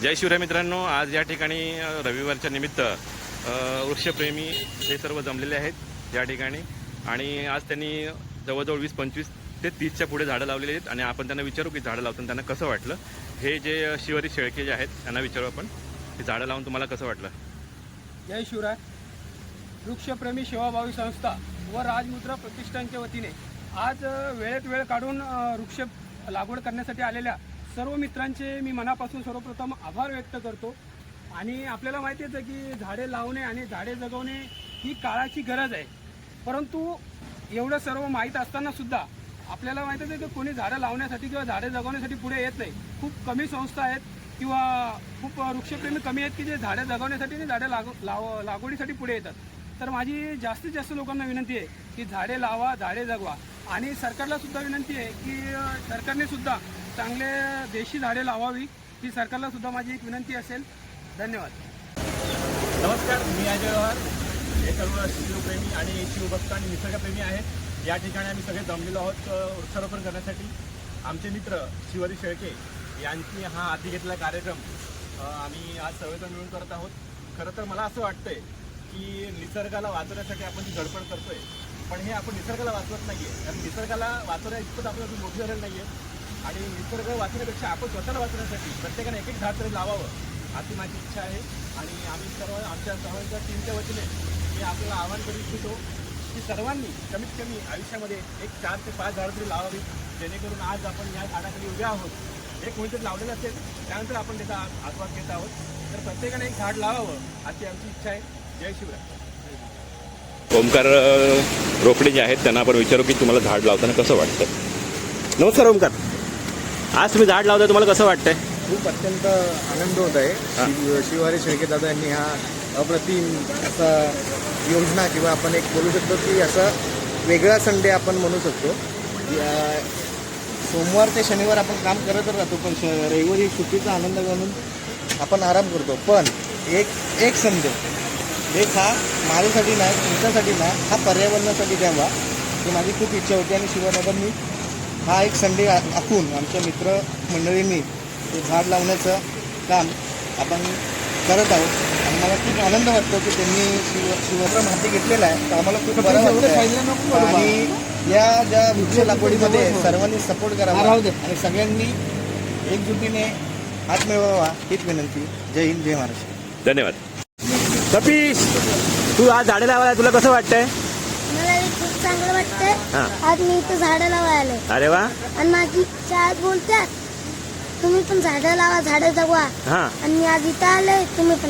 जय शिवराय मित्रांनो आज या ठिकाणी रविवारच्या निमित्त वृक्षप्रेमी हे सर्व जमलेले आहेत या ठिकाणी. आणि आज त्यांनी जवळजवळ वीस पंचवीस ते तीसच्या पुढे झाडं लावलेली आहेत आणि आपण त्यांना विचारू की झाडं लावताना त्यांना कसं वाटलं? हे जे शिवरी शिवारी शेळके जे आहेत त्यांना विचारू आपण. की झाडं लावून तुम्हाला कसं वाटलं? जय शिवराय. वृक्षप्रेमी सेवाभावी संस्था व राजमुद्रा प्रतिष्ठानच्या वतीने आज वेळेत वेळ काढून वृक्ष लागवड करण्यासाठी आलेल्या सर्व मित्रांचे मी मनापासून सर्वप्रथम आभार व्यक्त करतो. आणि आपल्याला माहितीच आहे की झाडे लावणे आणि झाडे जगवणे ही काळाची गरज आहे. परंतु एवढं सर्व माहीत असताना सुद्धा आपल्याला माहीतच आहे की कोणी झाडं लावण्यासाठी किंवा झाडे जगवण्यासाठी पुढे येत नाही. खूप कमी संस्था आहेत किंवा खूप वृक्षप्रेमी कमी आहेत की जे झाडं जगवण्यासाठी आणि झाडं लाग लाव लागवडीसाठी पुढे येतात. तर माझी जास्तीत जास्त लोकांना विनंती आहे की झाडे लावा झाडे जगवा. आणि सरकारला सुद्धा विनंती आहे की सरकारने सुद्धा चांगले देशी झाडे लावावी ही सरकारला सुद्धा माझी एक विनंती असेल. धन्यवाद. नमस्कार मी अजय व्यवहार हे सर्व शिवप्रेमी आणि शिवभक्त आणि निसर्गप्रेमी आहेत. या ठिकाणी आम्ही सगळे जमलेलो आहोत वृक्षारोपण करण्यासाठी. आमचे मित्र शिवाजी शेळके यांची हा हाती घेतलेला कार्यक्रम आम्ही आज सर्वजण मिळून करत आहोत. खरं तर मला असं वाटतंय की निसर्गाला वाचवण्यासाठी आपण जी धडपड करतोय. पण हे आपण निसर्गाला वाचवत नाही आहे कारण निसर्गाला वाचवण्या इतकंच आपण अजून मोठी झालेलं आहे आणि निसर्ग वाचण्यापेक्षा आपण स्वतःला वाचण्यासाठी प्रत्येकाने एक एक झाड तरी लावावं अशी माझी इच्छा आहे. आणि आम्ही सर्व आमच्या सर्वांच्या टीमच्या वतीने मी आपल्याला आवाहन करू इच्छितो की सर्वांनी कमीत कमी आयुष्यामध्ये एक चार ते पाच झाडं तरी लावावी जेणेकरून आज आपण या झाडाखाली उभे आहोत. एक कोणीतरी लावलेलं असेल त्यानंतर आपण त्याचा आस्वाद घेत आहोत. तर प्रत्येकाने एक झाड लावावं अशी आमची इच्छा आहे. जय शिवराय. ओमकार रोकडे जे आहेत त्यांना आपण विचारू की तुम्हाला झाड लावताना कसं वाटतं? नमस्कार ओमकार. आज तुम्ही झाड लावताय तुम्हाला कसं वाटतंय? खूप अत्यंत आनंद होत आहे. शिव शिवारी शेळके दादा यांनी हा अप्रतिम असा योजना किंवा आपण एक बोलू शकतो की असा वेगळा संडे आपण म्हणू शकतो. सोमवार ते शनिवार आपण काम करतच राहतो पण रविवारी सुट्टीचा आनंद म्हणून आपण आराम करतो. पण एक एक संडे एक हा माझ्यासाठी नाही तुमच्यासाठी नाही हा पर्यावरणासाठी द्यावा ही माझी खूप इच्छा होती आणि शिवदादांनी हा एक संडे आखून आमच्या मित्र मंडळींनी ते झाड लावण्याचं काम आपण करत आहोत. आणि मला खूप आनंद वाटतो की त्यांनी शिव शिवचा माहिती घेतलेला आहे. तर आम्हाला खूप बरं वाटतं आणि या ज्या वृक्ष लागवडीमध्ये सर्वांनी सपोर्ट करावा आणि सगळ्यांनी एकजुटीने हात मिळवावा हीच विनंती. जय हिंद जय महाराष्ट्र. धन्यवाद. सतीश तू आज झाडे लावायला तुला कसं वाटतंय? हे चांगलं वाटतंय. आज मी इथं झाडं लावायला. अरे वा आणि माझी इच्छा आज बोलतात तुम्ही पण झाडं लावा झाडं जगवा हां आणि आज इथं आलोय तुम्ही पण